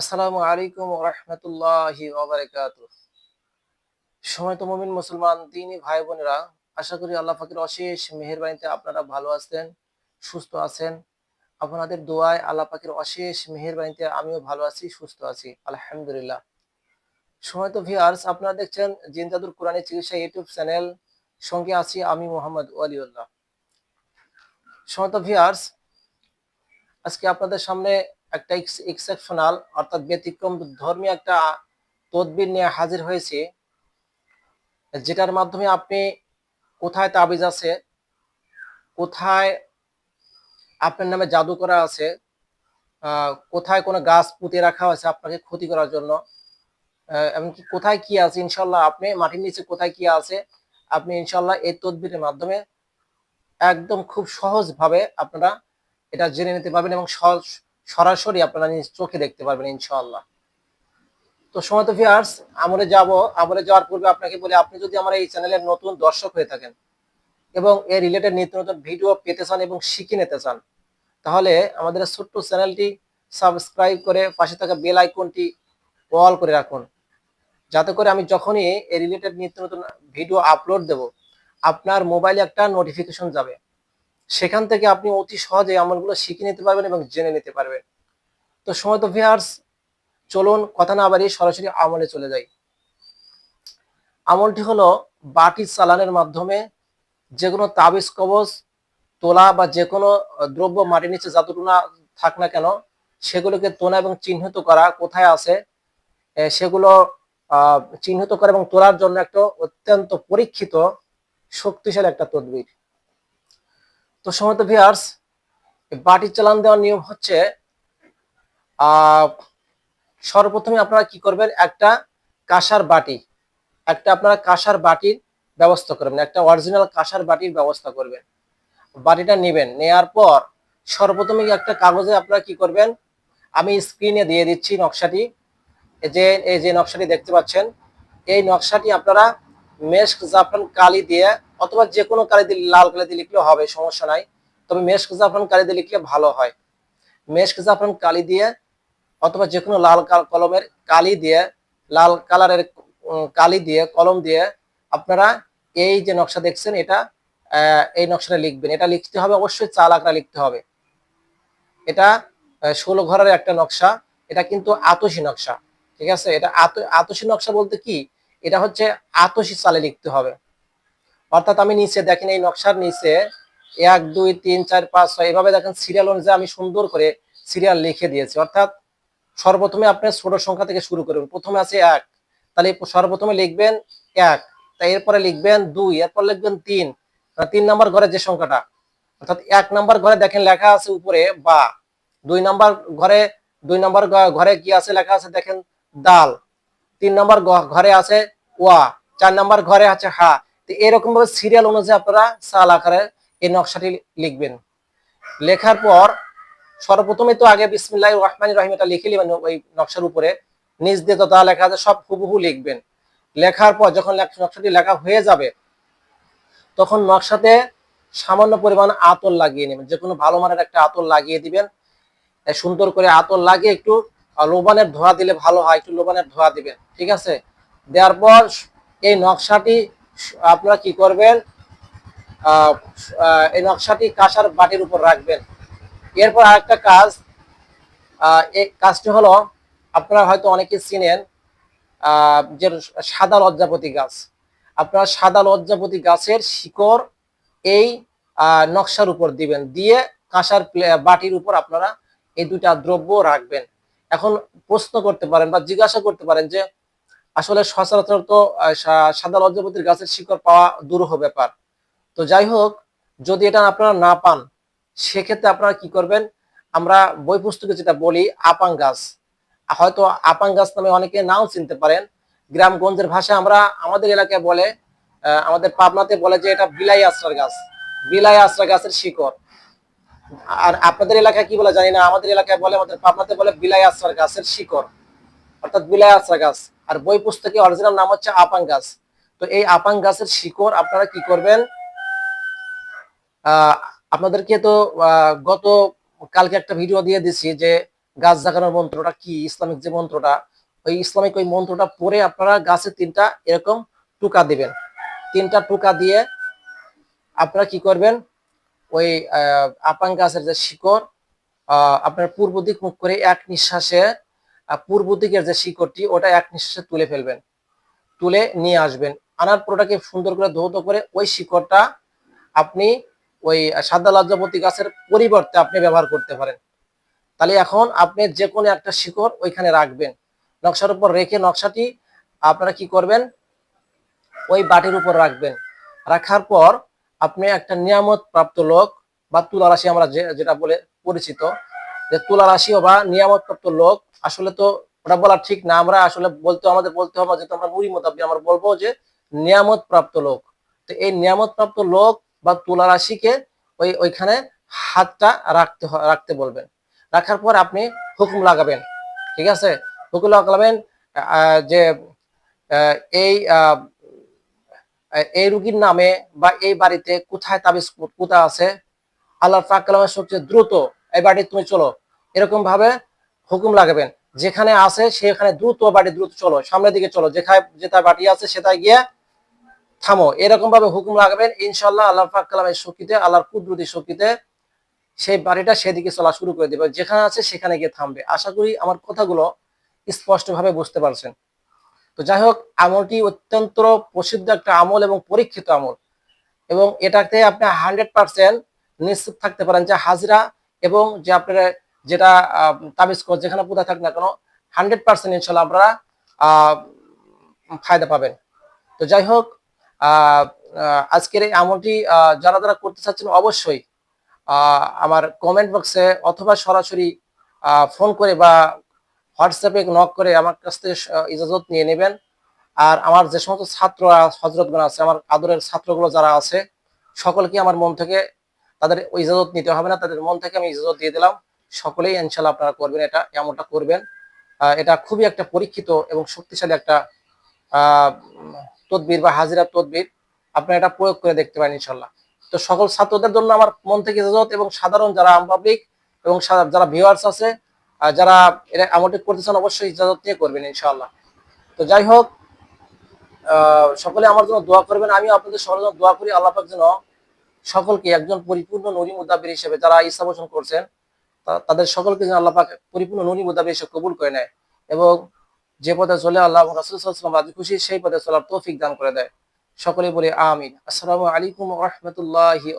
আসসালামু আলাইকুম রহমতুল্লাহি সময় তো মমিন মুসলমান দিনই ভাই বোনেরা, আশা করি আল্লাহ ফাকির অশেষ মেহেরবানিতে আপনারা ভালো আছেন, সুস্থ আছেন। আপনাদের দোয়ায় আল্লাহ পাখির অশেষ মেহেরবানিতে আমিও ভালো আছি, সুস্থ আছি, আলহামদুলিল্লাহ। সময় তো ভিয়ার্স আপনারা দেখছেন জিন জাদুর কোরআনী চিকিৎসা ইউটিউব চ্যানেল, সঙ্গে আছি আমি মোহাম্মদ ওয়ালিউল্লাহ। সময় তো ভিয়ার্স আজকে আপনাদের সামনে একটা এক্সেপশনাল অর্থাৎ ব্যতিক্রম ধর্মীয় একটা তদবির নিয়ে হাজির হয়েছে, যেটার মাধ্যমে আপনি কোথায় তাবিজ আছে, কোথায় আপনার নামে জাদু করা আছে কোথায় কোনো গাছ পুঁতে রাখা আছে আপনাকে ক্ষতি করার জন্য এমনকি কোথায় কি আছে, ইনশাল্লাহ আপনি মাটির নিচে কোথায় কি আছে, আপনি ইনশাল্লাহ এই তদবিরের মাধ্যমে একদম খুব সহজভাবে আপনারা এটা জেনে নিতে পারবেন এবং সহজ সরাসরি আপনারা নিজ চোখে দেখতে পারবেন, ইনশাআল্লাহ। তো সময় তো ভিয়ার্স আমলে যাব আমলে যাওয়ার পূর্বে আপনাকে বলি, আপনি যদি আমার এই চ্যানেলের নতুন দর্শক হয়ে থাকেন এবং এর রিলেটেড নিত্য নতুন ভিডিও পেতে চান এবং শিখে নিতে চান, তাহলে আমাদের ছোট্ট চ্যানেলটি সাবস্ক্রাইব করে পাশে থাকা বেল আইকনটি অল করে রাখুন। যাতে করে আমি যখনই এই রিলেটেড নিত্য নতুন ভিডিও আপলোড দেব, আপনার মোবাইলে একটা নোটিফিকেশন যাবে। সেখান থেকে আপনি অতি সহজে আমলগুলো শিখে নিতে পারবেন এবং জেনে নিতে পারবেন। তো সময় তো ভিয়ার্স চলুন কথা না বাড়িয়ে সরাসরি আমলে চলে যাই। আমলটি হলো বাটি চালানের মাধ্যমে যে কোনো তাবিজ, কবজ, তোলা বা যে কোনো দ্রব্য মাটির নিচে যতটুকু না থাক না কেন, সেগুলোকে তোলা এবং চিহ্নিত করা কোথায় আছে সেগুলো চিহ্নিত করা এবং তোলার জন্য একটা অত্যন্ত পরীক্ষিত, শক্তিশালী একটা তদবির। তো সময় ভিয়ার্স বাটি চালান দেওয়ার নিয়ম হচ্ছে সর্বপ্রথমে আপনারা কি করবেন, একটা কাঁসার বাটি, একটা আপনারা কাঁসার বাটির ব্যবস্থা করবেন, একটা অরিজিনাল কাঁসার বাটির ব্যবস্থা করবেন। বাটিটা নেবেন, নেয়ার পর সর্বপ্রথমে একটা কাগজে আপনারা কি করবেন, আমি স্ক্রিনে দিয়ে দিচ্ছি নকশাটি। যে, এই যে নকশাটি দেখতে পাচ্ছেন, এই নকশাটি আপনারা মেস্ক জাফরান কালি দিয়ে অথবা যে কোনো কালি দিয়ে লাল কালি দিয়ে লিখলেও হবে, সমস্যা নাই। তবে মেস্ক জাফরান কালি দিয়ে লিখলে ভালো হয়। মেস্ক জাফরান কালি দিয়ে অথবা যে কোনো লাল কাল- কলমের কালি দিয়ে, লাল কালারের কালি দিয়ে, কলম দিয়ে আপনারা এই যে নকশা দেখছেন, এটা এই নকশাটা লিখবেন। এটা লিখতে হবে, অবশ্যই চাল আঁকড়া লিখতে হবে। এটা ষোলো ঘরের একটা নকশা। এটা কিন্তু আতসী নকশা, ঠিক আছে? এটা আত- আতসী নকশা বলতে কি? এটা হচ্ছে আতসী চালে লিখতে হবে। অর্থাৎ আমি নিচে দেখেন এই নকশার নিচে এক, দুই, তিন, চার, পাঁচ, ছয়, এভাবে দেখেন সিরিয়াল অনুযায়ী আমি সুন্দর করে সিরিয়াল লিখে দিয়েছি। অর্থাৎ সর্বপ্রথমে আপনি ছোট সংখ্যা থেকে শুরু করবেন প্রথমে আছে এক, তাহলে সর্বপ্রথমে লিখবেন এক, তাই এরপরে লিখবেন দুই, এরপর লিখবেন তিন। তিন নাম্বার ঘরে যে সংখ্যাটা, অর্থাৎ এক নাম্বার ঘরে দেখেন লেখা আছে উপরে বা। দুই নাম্বার ঘরে, দুই নাম্বার ঘরে কি আছে লেখা আছে দেখেন, দাল। তিন নাম্বার ঘরে আছে ওয়া। চার নাম্বার ঘরে আছে হা। তো এরকম ভাবে সিরিয়াল অনুযায়ী আপনারা সাল আকারে এই নকশাটি লিখবেন। লেখার পর সর্বপ্রথমে তো আগে বিসমিল্লাহ রহমান রহিম এটা লিখে নেবেন ওই নকশার উপরে। নিজ দিয়ে তো তা লেখা আছে সব হুবহু লিখবেন। লেখার পর যখন নকশাটি লেখা হয়ে যাবে, তখন নকশাতে সামান্য পরিমাণ আতর লাগিয়ে নেবেন। যে কোনো ভালো মানের একটা আতর লাগিয়ে দিবেন। সুন্দর করে আতর লাগিয়ে একটু লোবানের ধোয়া দিলে ভালো হয়, একটু লোবানের ধোয়া দিবেন। ঠিক আছে? দেওয়ার পর এই নকশাটি আপনারা কি করবেন? এই নকশাটি কাঁসার বাটির উপর রাখবেন। এরপর আরেকটা কাজ এই কাজটি হলো, আপনারা হয়তো অনেকে চিনেন যে সাদা লজ্জাপতি গাছ। আপনারা সাদা লজ্জাপতি গাছের শিকড় এই নকশার উপর দিবেন। দিয়ে কাঁসার বাটির উপর আপনারা এই দুটা দ্রব্য রাখবেন। এখন প্রশ্ন করতে পারেন বা জিজ্ঞাসা করতে পারেন যে আসলে সচরাচর তো সাদা লজ্জাপতির গাছের শিকড় পাওয়া দুরূহ ব্যাপার। তো যাই হোক, যদি এটা আপনারা না পান, সেক্ষেত্রে আপনারা কি করবেন? আমরা বই পুস্তকে যেটা বলি, আপাং গাছ। হয়তো আপাং গাছ নামে অনেকে নাও চিনতে পারেন। গ্রামগঞ্জের ভাষায় আমরা আমাদের এলাকায় বলে আমাদের পাবনাতে বলে যে এটা বিলাই আশ্রার গাছ, বিলাই আশ্রা গাছের শিকড়। আর আপনাদের এলাকায় কি বলে জানি না, আমাদের এলাকায় বলে, আমাদের পাবনাতে বলে বিলাই আশ্রার গাছের শিকড়। অর্থাৎ বিলাই আশ্রা গাছ। আর বই পুস্তকে অরিজিনাল নাম হচ্ছে আপাং গাছ তো এই আপাং গাছের শিকড় আপনারা কি করবেন? আপনাদেরকে তো গত কালকে একটা ভিডিও দিয়ে দিছি যে গাছ জাগানোর মন্ত্রটা কি, ইসলামিক যে মন্ত্রটা, ওই ইসলামিক ওই মন্ত্রটা পরে আপনারা গাছে তিনটা এরকম টুকা দিবেন। তিনটা টুকা দিয়ে আপনারা কি করবেন? ওই আপাং গাছের যে শিকড় আপনার পূর্ব দিক মুখ করে এক নিঃশ্বাসে পূর্ব দিকের যে শিকড়টি, ওটা এক নিঃশ্বাসে তুলে ফেলবেন, তুলে নিয়ে আসবেন। আনার পর সুন্দর করে ধৌত করে ওই শিকড়টা আপনি ওই সাদা লজ্জাপতি গাছের পরিবর্তে আপনি ব্যবহার করতে পারেন। তাহলে এখন আপনি যে কোনো একটা শিকড় ওইখানে রাখবেন। নকশার উপর রেখে নকশাটি আপনারা কি করবেন? ওই বাটির উপর রাখবেন। রাখার পর আপনি একটা নিয়ামত প্রাপ্ত লোক বা তুলা রাশি আমরা যেটা বলে পরিচিত যে তুলা রাশি বা নিয়ামত প্রাপ্ত লোক, আসলে তো ওটা বলা ঠিক না। আমরা আসলে বলতে, আমাদের বলতে হবে, যেহেতু আমরা মুড়ি মোতাবি আমরা বলব যে নিয়ামত প্রাপ্ত লোক। তো এই নিয়ামত প্রাপ্ত লোক বা তুলা রাশিকে ওই, ওইখানে হাতটা রাখতে রাখতে বলবেন। রাখার পর আপনি হুকুম লাগাবেন। ঠিক আছে? হুকুম লাগাবেন যে এই এই রুগীর নামে বা এই বাড়িতে কোথায় তাবিজ কোথা আছে? আল্লাহ পাক কালামের সবচেয়ে দ্রুত এই বাড়ি তুমি চলো। এরকম ভাবে হুকুম লাগাবেন। যেখানে আছে সেখানে দ্রুত বাড়ি দ্রুত চলো, সামনের দিকে চলো। যেখানে যেটা বাড়ি আছে সেটাই গিয়ে থামো। এরকম ভাবে হুকুম লাগাবেন ইনশাল্লাহ আল্লাহ কালামের শক্তিতে আল্লাহর কুদরতি শক্তিতে সেই বাড়িটা সেদিকে চলা শুরু করে দেবে। যেখানে আছে সেখানে গিয়ে থামবে। আশা করি আমার কথাগুলো স্পষ্টভাবে বুঝতে পারছেন। তো যাই হোক, আমলটি অত্যন্ত প্রসিদ্ধ একটা আমল এবং পরীক্ষিত আমল। এবং এটাতে আপনি হান্ড্রেড পার্সেন্ট নিশ্চিত থাকতে পারেন যে হাজিরা এবং যে আপনারা যেটা তাবিজ কর যেখানে কোথায় থাক না কেন হান্ড্রেড পার্সেন্ট ইনশাল্লাহ আপনারা ফায়দা পাবেন। তো যাই হোক আজকের এই আমলটি যারা যারা করতে চাচ্ছেন অবশ্যই আমার কমেন্ট বক্সে অথবা সরাসরি ফোন করে বা হোয়াটসঅ্যাপে নক করে আমার কাছ থেকে ইজাজত নিয়ে নেবেন। আর আমার যে সমস্ত ছাত্র হজরতগণ আছে, আমার আদরের ছাত্রগুলো যারা আছে, সকলকে আমার মন থেকে তাদের ইজাজত নিতে হবে না, তাদের মন থেকে আমি ইজাজত দিয়ে দিলাম। সকলেই ইনশাল্লাহ আপনারা করবেন এটা, এমনটা করবেন। এটা খুবই একটা পরীক্ষিত এবং শক্তিশালী একটা তদবির বা হাজিরা তদবির। আপনারা এটা প্রয়োগ করে দেখতে পারেন ইনশাল্লাহ তো সকল ছাত্রদের জন্য আমার মন থেকে ইজাজত এবং সাধারণ যারা পাবলিক এবং যারা ভিউয়ার্স আছে যারা এটা আমলটি করতে চান অবশ্যই ইজাজত নিয়ে করবেন ইনশাল্লাহ তো যাই হোক সকলে আমার জন্য দোয়া করবেন। আমি আপনাদের সকলের জন্য দোয়া করি। আল্লাহ যেন সকলকে একজন পরিপূর্ণ নুরি মুদাবির হিসেবে যারা পোষণ করছেন তাদের সকলকে যেন আল্লাহ পাক পরিপূর্ণ নরি মুদাবির হিসেবে কবুল করে নেয় এবং যে পথে চলে আল্লাহ রাসুলাম রাজি খুশি, সেই পথে চলার তৌফিক দান করে দেয়। সকলে বলে আমিন। আসসালামু আলাইকুম রহমতুল্লাহি